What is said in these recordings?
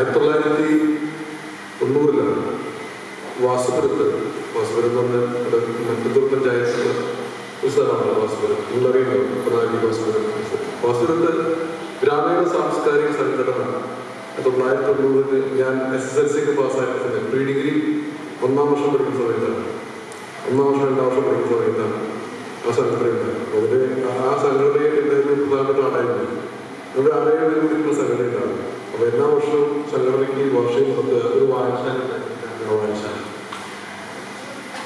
ആയിരത്തി തൊള്ളായിരത്തി തൊണ്ണൂറിലാണ് വാസുപുരത്ത് വാസുപുരം എന്ന് പറഞ്ഞാൽ മറ്റത്തൂർ പഞ്ചായത്തിലെ ഒരു സ്ഥലമാണ് വാസുപുരം നിങ്ങളറിയുമോ പ്രധാന വാസുപുരം വാസുപുരത്ത് ഗ്രാമീണ സാംസ്കാരിക സംഘടന തൊള്ളായിരത്തി തൊണ്ണൂറിൽ ഞാൻ എസ് എസ് എൽ സിക്ക് സമയത്ത് പ്രീ ഡിഗ്രി ഒന്നാം വർഷം പഠിക്കുന്ന സമയത്താണ്. ഒന്നാം വർഷം രണ്ടാം വർഷം പഠിക്കുന്ന സമയത്താണ് ആ സംഘടന അതിന് ആ സംഘടനയിൽ എന്റെ ഒരു പ്രധാനപ്പെട്ട ആളായിരുന്നു നമ്മുടെ ആളുകൾ കൂടിയുള്ള സംഘടനയാണ് അപ്പൊ എല്ലാ വർഷവും സംഘടനയ്ക്ക് വർഷയും പത്ത് ഒരു വായനശാല ഉണ്ടായിരുന്നു. ആ വായനശാല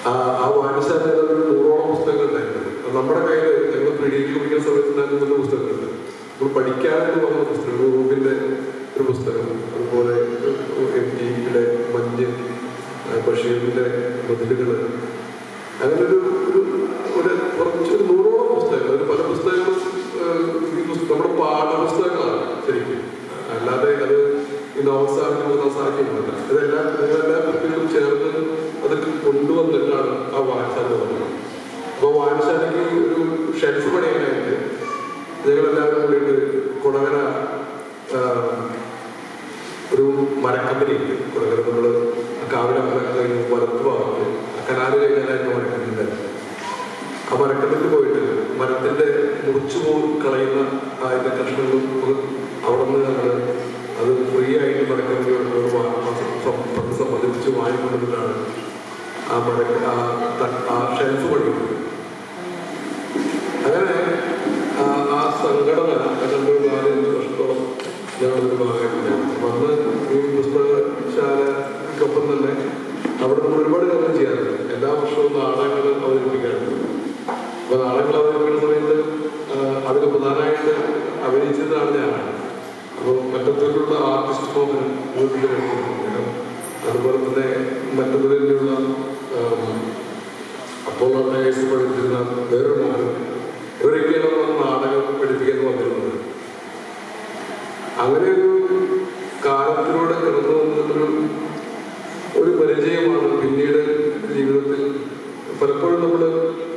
ആ ആ വായനശാലയിൽ ഒരു നൂറോളം പുസ്തകങ്ങൾ ഉണ്ടായിരുന്നു അത് നമ്മുടെ കയ്യിൽ ഞങ്ങൾ പ്രീഡിഗ്രി പഠിക്കുന്ന സമയത്ത് ഉണ്ടായിരുന്ന പുസ്തകങ്ങളുണ്ട് നമ്മൾ പഠിക്കാനെന്ന് പറഞ്ഞ പുസ്തകം റൂബിന്റെ ഒരു പുസ്തകം അതുപോലെ എം ജിയുടെ മഞ്ഞ് ആ, ബഷീറിന്റെ മതിലുകൾ അങ്ങനെ ഒരു ഒരു ഒരു കുറച്ച് ഒരു നൂറോളം പുസ്തകങ്ങൾ ഒരു പല പുസ്തകങ്ങളും ആ, ഈ പുസ്തകം നമ്മുടെ പാഠപുസ്തകങ്ങളാണ് ശരിക്കും അല്ലാതെ അത് ഈ നവസാഹിത്യം മൂന്നാസാഹിത്യമല്ല ഇതെല്ലാം നിങ്ങളെല്ലാ കുട്ടികളും ചേർന്ന് അതൊക്കെ കൊണ്ടുവന്നിട്ടാണ് ആ വായനശാല തുടങ്ങുന്നത് അപ്പോൾ വായനശാലയ്ക്ക് ഒരു ഷെൽഫ് പണിയാനായിട്ട് ഞങ്ങളെല്ലാവരും കൂടിയിട്ട് കുടകര ഒരു മരക്കമ്പനി ഉണ്ട് കുടകര നമ്മൾ കാവിലെ കഴിഞ്ഞ് വലത്ത് ഭാഗത്ത് കനാല് കഴിഞ്ഞാലായിരുന്നു മരക്കമ്പനി ഉണ്ടായിരുന്നത് ആ മരക്കമ്പനിക്ക് പോയിട്ട് മരത്തിന്റെ മുറിച്ചു പോകും കളയുന്ന അതിന്റെ കഷ്ണങ്ങളും അവിടെ നിന്ന് ഞങ്ങൾ അത് ഫ്രീ ആയിട്ട് മരക്കമ്പനിയോട് സംബന്ധിച്ച് വാങ്ങിക്കൊണ്ടിട്ടാണ് ആ മര ആ ഷെൽഫ് പഠിക്കുന്നത് സംഘടന ഞങ്ങൾ നാലഞ്ച് വർഷത്തോളം ഞാനൊരു ഭാഗമായിട്ടില്ല അന്ന് ഈ പുസ്തകശാലക്കൊപ്പം തന്നെ അവിടെ നമ്മൾ ഒരുപാട് കാര്യം ചെയ്യാറുണ്ട്. എല്ലാ വർഷവും നാടകങ്ങൾ അവതരിപ്പിക്കാറുണ്ട്. അപ്പൊ നാടകങ്ങൾ അവതരിപ്പിക്കുന്ന സമയത്ത് അതിൽ പ്രധാനമായിട്ട് അഭിനയിച്ചതാണ് ഞാനാണ്. അപ്പോൾ മറ്റത്തിലുള്ള ആർട്ടിസ്റ്റ് മോഹൻ അതുപോലെ തന്നെ മറ്റത്തിലുള്ള അപ്പോൾ കേസ് പഠിച്ചിരുന്ന വേറൊരു മോഹൻ ഇവരൊക്കെയാണ് നമ്മൾ നാടകം പഠിപ്പിക്കാൻ വന്നിരുന്നത് അങ്ങനെ ഒരു കാലത്തിലൂടെ കടന്നു വന്നിട്ടൊരു ഒരു പരിചയമാണ് പിന്നീട് ജീവിതത്തിൽ പലപ്പോഴും നമ്മൾ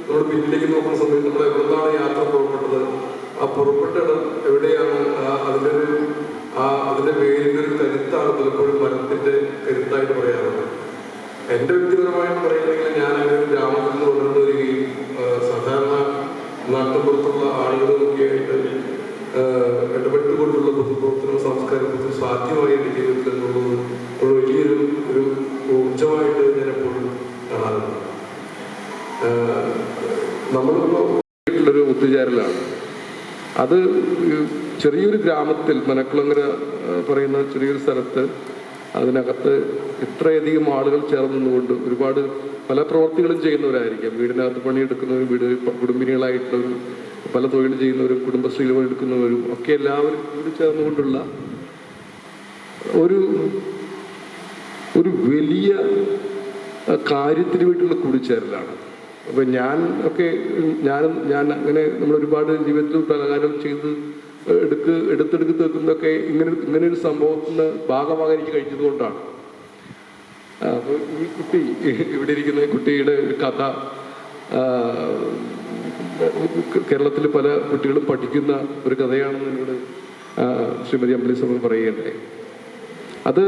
നമ്മൾ പിന്നിലേക്ക് നോക്കുന്ന സമയത്ത് നമ്മൾ എവിടുന്നാണ് യാത്ര പുറപ്പെട്ടത് ആ പുറപ്പെട്ട ഇടം എവിടെയാണ് ആ അതിന്റെ ഒരു ആ അതിന്റെ പേരിന്റെ ഒരു കരുത്താണ് പലപ്പോഴും മരത്തിന്റെ കരുത്തായിട്ട് പറയാറുള്ളത് എന്റെ വ്യക്തിപരമായിട്ട് ഞാൻ ഒരു ഗ്രാമത്തിൽ നിന്ന് ആ, സാധാരണ നാട്ടുപുറത്തുള്ള ആളുകളൊക്കെ ആയിട്ട് ഇടപെട്ടുകൊണ്ടുള്ള പൊതുപ്രവർത്തനവും സംസ്കാരത്തിനും സാധ്യമായി ജീവിതത്തിൽ എന്നുള്ളത് ഒരു വലിയൊരു ഒരു ഊർജമായിട്ട് ഞാൻ എപ്പോഴും കാണാറുണ്ട്. നമ്മളിപ്പോൾ ഒരു ഒത്തുചേരലാണ് അത് ചെറിയൊരു ഗ്രാമത്തിൽ മനക്കുളങ്ങര പറയുന്ന ചെറിയൊരു സ്ഥലത്ത് അതിനകത്ത് ഇത്രയധികം ആളുകൾ ചേർന്ന് നിന്നുകൊണ്ട് ഒരുപാട് പല പ്രവർത്തികളും ചെയ്യുന്നവരായിരിക്കാം. വീടിനകത്ത് പണിയെടുക്കുന്നവരും വീട് കുടുംബിനികളായിട്ടുള്ളവരും പല തൊഴിൽ ചെയ്യുന്നവരും കുടുംബശ്രീകൾ എടുക്കുന്നവരും ഒക്കെ എല്ലാവരും കൂടി ചേർന്നുകൊണ്ടുള്ള ഒരു ഒരു വലിയ കാര്യത്തിന് വേണ്ടിയുള്ള കൂടിച്ചേരലാണ്. അപ്പൊ ഞാൻ ഒക്കെ ഞാനും ഞാൻ അങ്ങനെ നമ്മൾ ഒരുപാട് ജീവിതത്തിൽ പലകാരം ചെയ്ത് എടുക്ക് എടുത്തെടുക്ക് തീർക്കുന്നതൊക്കെ ഇങ്ങനെ ഇങ്ങനെ ഒരു സംഭവത്തിന് ഭാഗമാകാൻ എനിക്ക് കഴിഞ്ഞത് കൊണ്ടാണ്. അപ്പൊ ഈ കുട്ടി ഇവിടെ ഇരിക്കുന്ന കുട്ടിയുടെ ഒരു കഥ കേരളത്തിൽ പല കുട്ടികളും പഠിക്കുന്ന ഒരു കഥയാണെന്ന് എന്നോട് ശ്രീമതി അമ്പലി സ്വാമി പറയുകയുണ്ടായി. അത്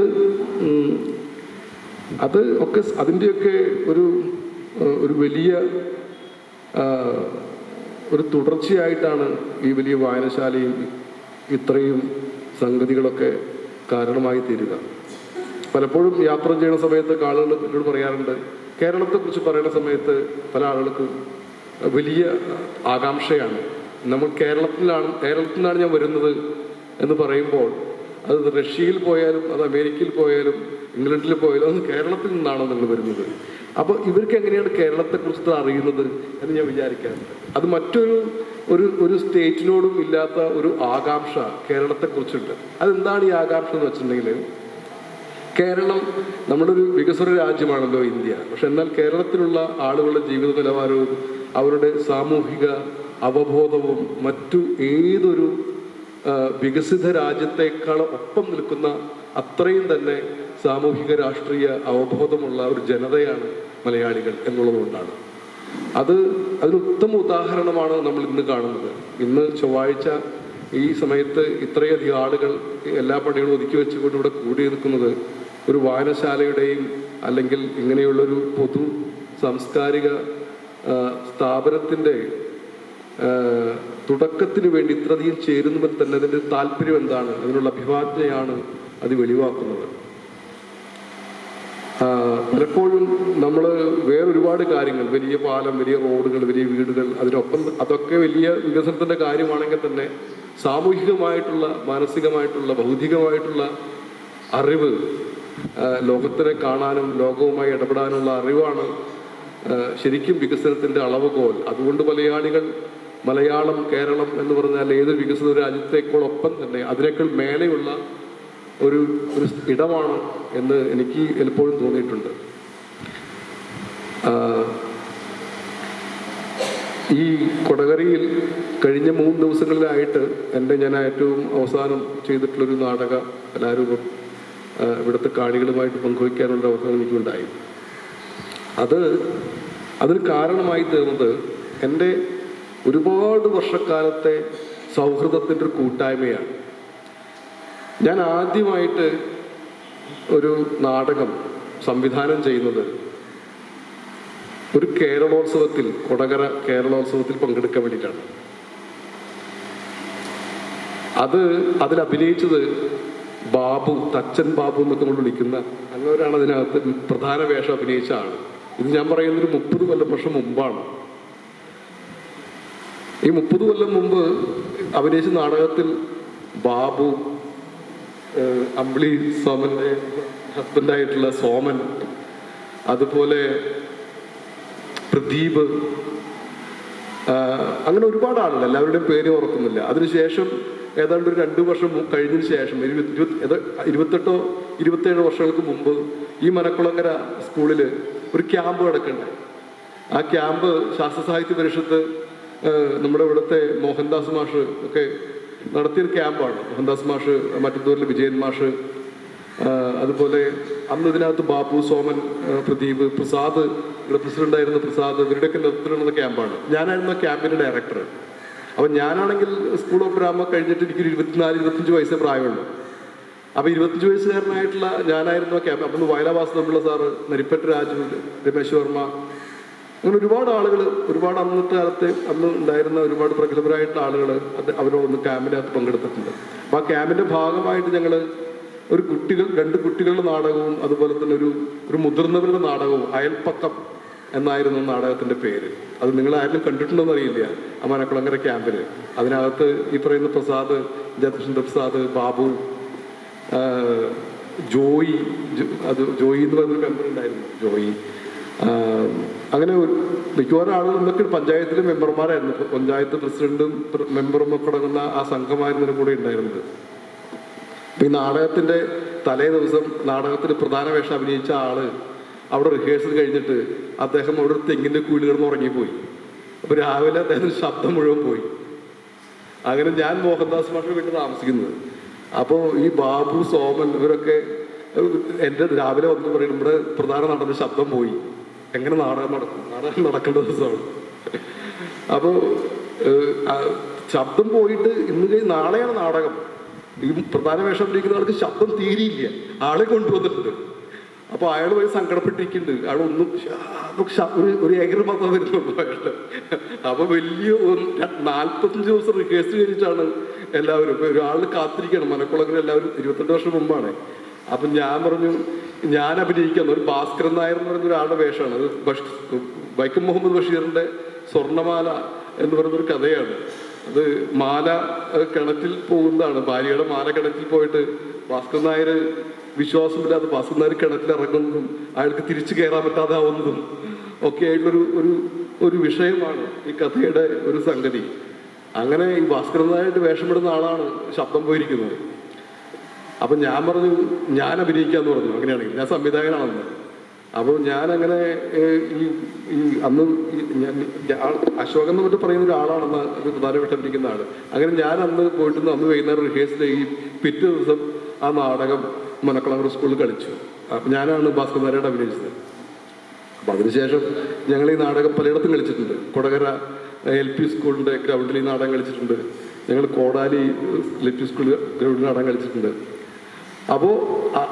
അത് ഒക്കെ അതിന്റെയൊക്കെ ഒരു ഒരു വലിയ ഒരു തുടർച്ചയായിട്ടാണ് ഈ വലിയ വായനശാലയും ഇത്രയും സംഗതികളൊക്കെ കാരണമായി തീരുക. പലപ്പോഴും യാത്ര ചെയ്യുന്ന സമയത്ത് ആളുകൾ എന്നോട് പറയാറുണ്ട് കേരളത്തെക്കുറിച്ച് പറയുന്ന സമയത്ത് പല ആളുകൾക്കും വലിയ ആകാംക്ഷയാണ്. നമ്മൾ കേരളത്തിലാണ് കേരളത്തിൽ നിന്നാണ് ഞാൻ വരുന്നത് എന്ന് പറയുമ്പോൾ അത് റഷ്യയിൽ പോയാലും അത് അമേരിക്കയിൽ പോയാലും ഇംഗ്ലണ്ടിൽ പോയാലും അത് കേരളത്തിൽ നിന്നാണോ നിങ്ങൾ വരുന്നത്? അപ്പോൾ ഇവർക്ക് എങ്ങനെയാണ് കേരളത്തെക്കുറിച്ച് അറിയുന്നത് എന്ന് ഞാൻ വിചാരിക്കാറുണ്ട്. അത് മറ്റൊരു ഒരു ഒരു സ്റ്റേറ്റിനോടും ഇല്ലാത്ത ഒരു ആകാംക്ഷ കേരളത്തെക്കുറിച്ചുണ്ട്. അതെന്താണ് ഈ ആകാംക്ഷ എന്ന് വെച്ചിട്ടുണ്ടെങ്കിൽ കേരളം നമ്മുടെ ഒരു വികസന രാജ്യമാണല്ലോ ഇന്ത്യ. പക്ഷെ എന്നാൽ കേരളത്തിലുള്ള ആളുകളുടെ ജീവിത നിലവാരവും അവരുടെ സാമൂഹിക അവബോധവും മറ്റു ഏതൊരു വികസിത രാജ്യത്തെക്കാളും ഒപ്പം നിൽക്കുന്ന അത്രയും തന്നെ സാമൂഹിക രാഷ്ട്രീയ അവബോധമുള്ള ഒരു ജനതയാണ് മലയാളികൾ എന്നുള്ളതുകൊണ്ടാണ് അത് അതിന് ഉത്തമ ഉദാഹരണമാണ് നമ്മൾ ഇന്ന് കാണുന്നത്. ഇന്ന് ചൊവ്വാഴ്ച ഈ സമയത്ത് ഇത്രയധികം ആളുകൾ എല്ലാ പണികളും ഒതുക്കി വെച്ചുകൊണ്ട് ഇവിടെ കൂടി നിൽക്കുന്നത് ഒരു വായനശാലയുടെയും അല്ലെങ്കിൽ ഇങ്ങനെയുള്ളൊരു പൊതു സാംസ്കാരിക സ്ഥാപനത്തിന്റെ തുടക്കത്തിന് വേണ്ടി ഇത്രയധികം ചേരുന്നവർ തന്നെ അതിന്റെ താല്പര്യം എന്താണ്? അതിനുള്ള അഭിവാജ്ഞയാണ് അത് വെളിവാക്കുന്നത്. പലപ്പോഴും നമ്മൾ വേറൊരുപാട് കാര്യങ്ങൾ വലിയ പാലം വലിയ റോഡുകൾ വലിയ വീടുകൾ അതിനൊപ്പം അതൊക്കെ വലിയ വികസനത്തിന്റെ കാര്യമാണെങ്കിൽ തന്നെ സാമൂഹികമായിട്ടുള്ള മാനസികമായിട്ടുള്ള ഭൗതികമായിട്ടുള്ള അറിവ് ലോകത്തിനെ കാണാനും ലോകവുമായി ഇടപെടാനുള്ള അറിവാണ് ശരിക്കും വികസനത്തിന്റെ അളവുകോൽ. അതുകൊണ്ട് മലയാളികൾ മലയാളം കേരളം എന്ന് പറഞ്ഞാൽ ഏത് വികസിത രാജ്യത്തേക്കോടൊപ്പം തന്നെ അതിനേക്കാൾ മേലെയുള്ള ഒരു ഒരു ഇടമാണ് എന്ന് എനിക്ക് എപ്പോഴും തോന്നിയിട്ടുണ്ട്. ഈ കൊടകരയിൽ കഴിഞ്ഞ മൂന്ന് ദിവസങ്ങളിലായിട്ട് എന്റെ ഞാൻ ഏറ്റവും അവസാനം ചെയ്തിട്ടുള്ളൊരു നാടക കലാരൂപം ഇവിടുത്തെ കാണികളുമായിട്ട് പങ്കുവയ്ക്കാനുള്ള അവസരം എനിക്കുണ്ടായി. അത് അതിന് കാരണമായി തീർന്നത് എന്റെ ഒരുപാട് വർഷക്കാലത്തെ സൗഹൃദത്തിന്റെ ഒരു കൂട്ടായ്മയാണ്. ഞാൻ ആദ്യമായിട്ട് ഒരു നാടകം സംവിധാനം ചെയ്യുന്നത് ഒരു കേരളോത്സവത്തിൽ കൊടകര കേരളോത്സവത്തിൽ പങ്കെടുക്കാൻ വേണ്ടിയിട്ടാണ്. അത് അതിൽ അഭിനയിച്ചത് ബാബു തച്ചൻ ബാബു എന്നൊക്കെ നമ്മൾ വിളിക്കുന്ന അങ്ങനെയാണ് അതിനകത്ത് പ്രധാന വേഷം അഭിനയിച്ച ആൾ ഇത് ഞാൻ പറയുന്നത് ഒരു മുപ്പത് കൊല്ലം വർഷം മുമ്പാണ്. ഈ മുപ്പത് കൊല്ലം മുമ്പ് അഭിനയിച്ച നാടകത്തിൽ ബാബു അമ്പിളി സോമന്റെ ഹസ്ബൻഡായിട്ടുള്ള സോമൻ അതുപോലെ പ്രദീപ് അങ്ങനെ ഒരുപാട് ആളുകൾ എല്ലാവരുടെയും പേര് ഓർക്കുന്നില്ല. അതിനുശേഷം ഏതാണ്ട് ഒരു രണ്ടു വർഷം കഴിഞ്ഞതിന് ശേഷം ഇരുപത്തി ഇരുപത്തെട്ടോ ഇരുപത്തേഴ് വർഷങ്ങൾക്ക് മുമ്പ് ഈ മനക്കുളങ്ങര സ്കൂളിൽ ഒരു ക്യാമ്പ് നടക്കണ്ടേ? ആ ക്യാമ്പ് ശാസ്ത്ര സാഹിത്യ പരിഷത്ത് നമ്മുടെ ഇവിടുത്തെ മോഹൻദാസ് മാഷ് ഒക്കെ നടത്തിയൊരു ക്യാമ്പാണ്. മോഹൻദാസ് മാഷ് മറ്റത്തൂരിലെ വിജയൻ മാഷ് അതുപോലെ അന്ന് ഇതിനകത്ത് ബാബു സോമൻ പ്രദീപ് പ്രസാദ് ഇവിടെ പ്രസിഡന്റ് ആയിരുന്ന പ്രസാദ് ഇവരുടെയൊക്കെ നേതൃത്വത്തിലുള്ള ക്യാമ്പാണ്. ഞാനായിരുന്നു ആ ക്യാമ്പിന്റെ ഡയറക്ടർ അപ്പം ഞാനാണെങ്കിൽ സ്കൂൾ ഓഫ് ഡ്രാമ കഴിഞ്ഞിട്ട് എനിക്കൊരു ഇരുപത്തിനാല് ഇരുപത്തഞ്ച് വയസ്സേ പ്രായമുള്ളൂ. അപ്പൊ ഇരുപത്തഞ്ച് വയസ്സുകാരനായിട്ടുള്ള ഞാനായിരുന്നു ആ ക്യാമ്പ്. അപ്പം വയലാവാസ് തമ്മിലുള്ള സാറ് നരിപ്പറ്റ് രാജു രമേശ് വർമ്മ അങ്ങനെ ഒരുപാട് ആളുകൾ ഒരുപാട് അന്നത്തെ കാലത്ത് അന്ന് ഉണ്ടായിരുന്ന ഒരുപാട് പ്രഗത്ഭരായിട്ടുള്ള ആളുകൾ അവരോടൊന്ന് ക്യാമ്പിനകത്ത് പങ്കെടുത്തിട്ടുണ്ട്. അപ്പം ആ ക്യാമ്പിന്റെ ഭാഗമായിട്ട് ഞങ്ങൾ ഒരു കുട്ടികൾ രണ്ട് കുട്ടികളുടെ നാടകവും അതുപോലെ തന്നെ ഒരു ഒരു മുതിർന്നവരുടെ നാടകവും അയൽപ്പക്കം എന്നായിരുന്നു നാടകത്തിന്റെ പേര്. അത് നിങ്ങൾ ആരും കണ്ടിട്ടുണ്ടോന്ന് അറിയില്ല. ആ മനക്കുളങ്ങര ക്യാമ്പിൽ അതിനകത്ത് ഈ പറയുന്ന പ്രസാദ് ജയകൃഷ്ണ പ്രസാദ് ബാബു ജോയി അത് ജോയി എന്ന് പറഞ്ഞൊരു മെമ്പർ ഉണ്ടായിരുന്നു ജോയി. അങ്ങനെ മിക്കവാറും ആളുകൾ ഇന്നൊക്കെ പഞ്ചായത്തിലെ മെമ്പർമാരായിരുന്നു. പഞ്ചായത്ത് പ്രസിഡന്റും പ്ര- മെമ്പറും ഒക്കെ അടങ്ങുന്ന ആ സംഘമായിരുന്നതിനും കൂടെ ഉണ്ടായിരുന്നത്. ഈ നാടകത്തിന്റെ തലേ ദിവസം നാടകത്തിന് പ്രധാന വേഷം അഭിനയിച്ച ആൾ അവിടെ റിഹേഴ്സൽ കഴിഞ്ഞിട്ട് അദ്ദേഹം അവിടെ ഒരു തെങ്ങിന്റെ കൂലി കിടന്ന് ഉറങ്ങിപ്പോയി. അപ്പൊ രാവിലെ അദ്ദേഹത്തിന് ശബ്ദം മുഴുവൻ പോയി. അങ്ങനെ ഞാൻ മോഹൻദാസ് മാഷിന്റെ വീട്ടിൽ താമസിക്കുന്നത്. അപ്പോൾ ഈ ബാബു സോമൻ ഇവരൊക്കെ എന്റെ രാവിലെ വന്നു പറയും നമ്മുടെ പ്രധാന നടന്റെ ശബ്ദം പോയി. എങ്ങനെ നാടകം നടക്കും? നാടകം നടക്കേണ്ട ദിവസമാണ്. അപ്പോൾ ശബ്ദം പോയിട്ട് ഇന്ന് കഴിഞ്ഞ് നാളെയാണ് നാടകം. ഈ പ്രധാന വേഷം ഇരിക്കുന്ന ആൾക്ക് ശബ്ദം തീരിയില്ല. ആളെ കൊണ്ടുവന്നിട്ടുണ്ട്. അപ്പൊ അയാൾ പോയി സങ്കടപ്പെട്ടിരിക്കുന്നുണ്ട്. അയാൾ ഒന്നും ഒരു ഒരു മാത്രം വരുന്നുള്ളൂ അയാളുടെ അപ്പൊ വലിയ നാല്പത്തഞ്ച് ദിവസം റിഹേഴ്സൽ കഴിഞ്ഞിട്ടാണ് എല്ലാവരും. ഒരാൾ കാത്തിരിക്കണം മനക്കുളങ്ങനെ എല്ലാവരും. ഇരുപത്തെട്ട് വർഷം മുമ്പാണ്. അപ്പൊ ഞാൻ പറഞ്ഞു ഞാൻ അഭിനയിക്കുന്ന ഒരു ഭാസ്കരൻ നായർ എന്ന് പറയുന്ന ഒരാളുടെ വേഷമാണ്. അത് ബഷ് വൈക്കം മുഹമ്മദ് ബഷീറിന്റെ സ്വർണമാല എന്ന് പറയുന്ന ഒരു കഥയാണ്. അത് മാല കിണറ്റിൽ പോകുന്നതാണ്. ഭാര്യയുടെ മാല കിണറ്റിൽ പോയിട്ട് ഭാസ്കരൻ നായർ വിശ്വാസമില്ലാതെ ഭാസ്കരൻ നായർ കിണറ്റിൽ ഇറങ്ങുന്നതും അയാൾക്ക് തിരിച്ചു കയറാൻ പറ്റാതാവുന്നതും ഒക്കെ ആയിട്ടുള്ളൊരു ഒരു ഒരു വിഷയമാണ് ഈ കഥയുടെ ഒരു സംഗതി. അങ്ങനെ ഈ ഭാസ്കരൻ നായരുടെ വേഷമിടുന്ന ആളാണ് ശബ്ദം പോയിരിക്കുന്നത്. അപ്പൊ ഞാൻ പറഞ്ഞു ഞാൻ അഭിനയിക്കാന്ന് പറഞ്ഞു. അങ്ങനെയാണെങ്കിൽ ഞാൻ സംവിധായകനാണെന്ന്. അപ്പോൾ ഞാൻ അങ്ങനെ ഈ ഈ അന്ന് അശോകം എന്ന് പറഞ്ഞിട്ട് പറയുന്ന ഒരാളാണെന്ന് ഒരു പ്രധാനപ്പെട്ട അഭിനയിക്കുന്ന ആൾ. അങ്ങനെ ഞാൻ അന്ന് പോയിട്ട് അന്ന് വൈകുന്നേരം റിഹേഴ്സൽ ഈ പിറ്റേ ദിവസം ആ നാടകം മനക്കളങ്ങര സ്കൂളിൽ കളിച്ചു. അപ്പൊ ഞാനാണ് ഭാസ്കർ അഭിനയിച്ചത്. അപ്പൊ അതിനുശേഷം ഞങ്ങൾ ഈ നാടകം പലയിടത്തും കളിച്ചിട്ടുണ്ട്. കൊടകര എൽ പി സ്കൂളിന്റെ ഗ്രൗണ്ടിൽ ഈ നാടകം കളിച്ചിട്ടുണ്ട്. ഞങ്ങൾ കോടാലി എൽ പി സ്കൂൾ ഗ്രൗണ്ടിൽ നാടകം കളിച്ചിട്ടുണ്ട്. അപ്പോൾ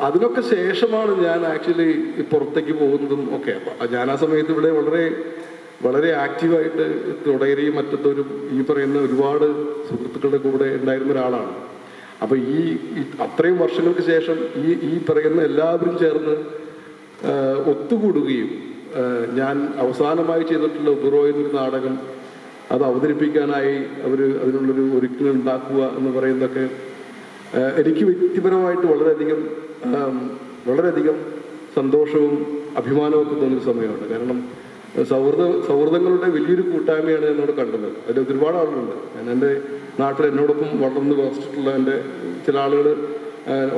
അതിനൊക്കെ ശേഷമാണ് ഞാൻ ആക്ച്വലി പുറത്തേക്ക് പോകുന്നതും ഒക്കെ. ഞാൻ ആ സമയത്ത് ഇവിടെ വളരെ വളരെ ആക്റ്റീവായിട്ട് തുടരുകയും മറ്റത്തൊരു ഈ പറയുന്ന ഒരുപാട് സുഹൃത്തുക്കളുടെ കൂടെ ഉണ്ടായിരുന്ന ഒരാളാണ്. അപ്പോൾ ഈ അത്രയും വർഷങ്ങൾക്ക് ശേഷം ഈ ഈ പറയുന്ന എല്ലാവരും ചേർന്ന് ഒത്തുകൂടുകയും ഞാൻ അവസാനമായി ചെയ്തിട്ടുള്ള ഉപറോ എന്നൊരു നാടകം അത് അവതരിപ്പിക്കാനായി അവർ അതിനുള്ളൊരു ഒരുക്കങ്ങൾ ഉണ്ടാക്കുക എന്ന് പറയുന്നതൊക്കെ എനിക്ക് വ്യക്തിപരമായിട്ട് വളരെയധികം വളരെയധികം സന്തോഷവും അഭിമാനവും ഒക്കെ തോന്നിയ സമയമാണ്. കാരണം സൗഹൃദ സൗഹൃദങ്ങളുടെ വലിയൊരു കൂട്ടായ്മയാണ് എന്നോട് കണ്ടത്. അതിൽ ഒരുപാട് ആളുകളുണ്ട്. ഞാൻ എന്റെ നാട്ടിൽ എന്നോടൊപ്പം വളർന്ന് വസിച്ചിട്ടുള്ള എന്റെ ചില ആളുകൾ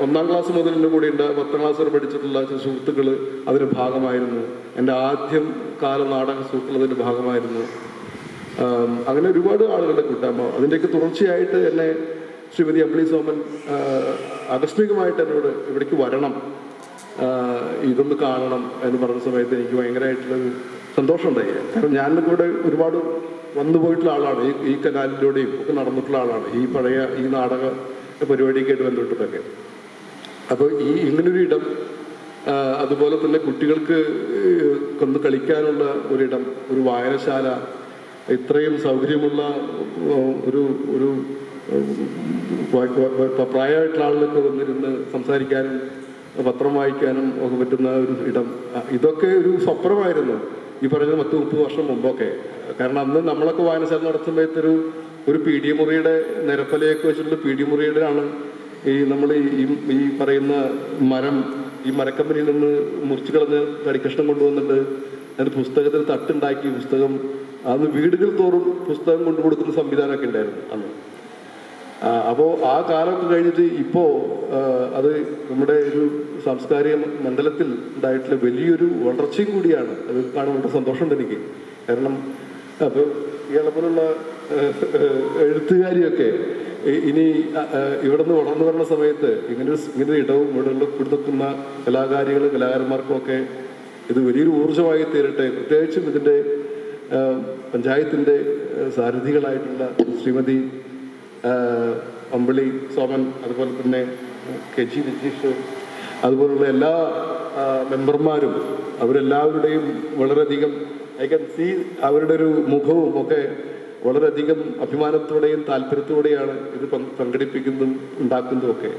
ഒന്നാം ക്ലാസ് മുതൽ എന്റെ കൂടെ ഉണ്ട്. പത്താം ക്ലാസ് വരെ പഠിച്ചിട്ടുള്ള ചില സുഹൃത്തുക്കൾ അതിന്റെ ഭാഗമായിരുന്നു. എന്റെ ആദ്യം കാല നാടക സുഹൃത്തുക്കൾ അതിന്റെ ഭാഗമായിരുന്നു അങ്ങനെ ഒരുപാട് ആളുകളുടെ കൂട്ടായ്മ. അതിന്റെയൊക്കെ തുടർച്ചയായിട്ട് എന്നെ ശ്രീമതി അമ്പിളി സോമൻ ആകസ്മികമായിട്ട് എന്നോട് ഇവിടേക്ക് വരണം ഇതൊന്ന് കാണണം എന്ന് പറഞ്ഞ സമയത്ത് എനിക്ക് ഭയങ്കരമായിട്ടുള്ളൊരു സന്തോഷമുണ്ടായി. കാരണം ഞാൻ കൂടെ ഒരുപാട് വന്നു പോയിട്ടുള്ള ആളാണ്. ഈ ഈ കനാലിലൂടെയും ഒക്കെ നടന്നിട്ടുള്ള ആളാണ്. ഈ പഴയ ഈ നാടക പരിപാടിയൊക്കെയായിട്ട് ബന്ധപ്പെട്ടിട്ടൊക്കെ. അപ്പോൾ ഈ ഇങ്ങനൊരു ഇടം അതുപോലെ തന്നെ കുട്ടികൾക്ക് കൊന്ന് കളിക്കാനുള്ള ഒരിടം ഒരു വായനശാല ഇത്രയും സൗകര്യമുള്ള ഒരു ഒരു പ്രായമായിട്ടുള്ള വന്നിരുന്ന് സംസാരിക്കാനും പത്രം വായിക്കാനും ഒക്കെ പറ്റുന്ന ഒരു ഇടം. ഇതൊക്കെ ഒരു സ്വപ്നമായിരുന്നു. ഈ പറഞ്ഞ പത്ത് മുപ്പത് വർഷം മുമ്പൊക്കെ. കാരണം അന്ന് നമ്മളൊക്കെ വായനശാല നടത്തുന്ന ഒരു പി ഡി മുറിയുടെ നിരപ്പലയൊക്കെ വെച്ചിട്ടുള്ള പി ഡി മുറിയുടെ ആണ് ഈ നമ്മൾ ഈ ഈ പറയുന്ന മരം ഈ മരക്കമ്പനിയിൽ നിന്ന് മുറിച്ചു കളഞ്ഞ് തടിക്കഷ്ണം കൊണ്ടുവന്നിട്ട് അതിന്റെ പുസ്തകത്തിൽ തട്ടുണ്ടാക്കി പുസ്തകം അന്ന് വീടുകൾ തോറും പുസ്തകം കൊണ്ടു കൊടുക്കുന്ന സംവിധാനമൊക്കെ ഉണ്ടായിരുന്നു അന്ന്. അപ്പോൾ ആ കാലമൊക്കെ കഴിഞ്ഞിട്ട് ഇപ്പോൾ അത് നമ്മുടെ ഒരു സാംസ്കാരിക മണ്ഡലത്തിൽ ഉണ്ടായിട്ടുള്ള വലിയൊരു വളർച്ചയും കൂടിയാണ്. അത് കാണുമ്പോൾ സന്തോഷമുണ്ട് എനിക്ക്. കാരണം അപ്പോൾ ഇയാളെ പോലുള്ള എഴുത്തുകാരിയൊക്കെ ഇനി ഇവിടെ നിന്ന് വളർന്നു വരുന്ന സമയത്ത് ഇങ്ങനെ ഇങ്ങനെ ഇടവും ഇവിടെ കൊടുക്കുന്ന കലാകാരികൾ കലാകാരന്മാർക്കുമൊക്കെ ഇത് വലിയൊരു ഊർജമായി തീരട്ടെ. പ്രത്യേകിച്ചും ഇതിന്റെ പഞ്ചായത്തിന്റെ സാരഥികളായിട്ടുള്ള ശ്രീമതി അമ്പിളി സോമൻ അതുപോലെ തന്നെ കെ ജി രജീഷ് അതുപോലുള്ള എല്ലാ മെമ്പർമാരും അവരെല്ലാവരുടെയും വളരെയധികം ഐ കൻ സീ അവരുടെ ഒരു മുഖവും ഒക്കെ വളരെയധികം അഭിമാനത്തോടെയും താല്പര്യത്തോടെയാണ് ഇത് പങ്കെടുപ്പിക്കുന്നതും ഉണ്ടാക്കുന്നതും ഒക്കെ.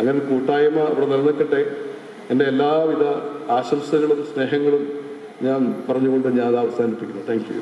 അങ്ങനെ കൂട്ടായ്മ അവിടെ നിലനിൽക്കട്ടെ. എന്റെ എല്ലാവിധ ആശംസകളും സ്നേഹങ്ങളും ഞാൻ പറഞ്ഞുകൊണ്ട് ഞാൻ അത് അവസാനിപ്പിക്കുന്നു. താങ്ക്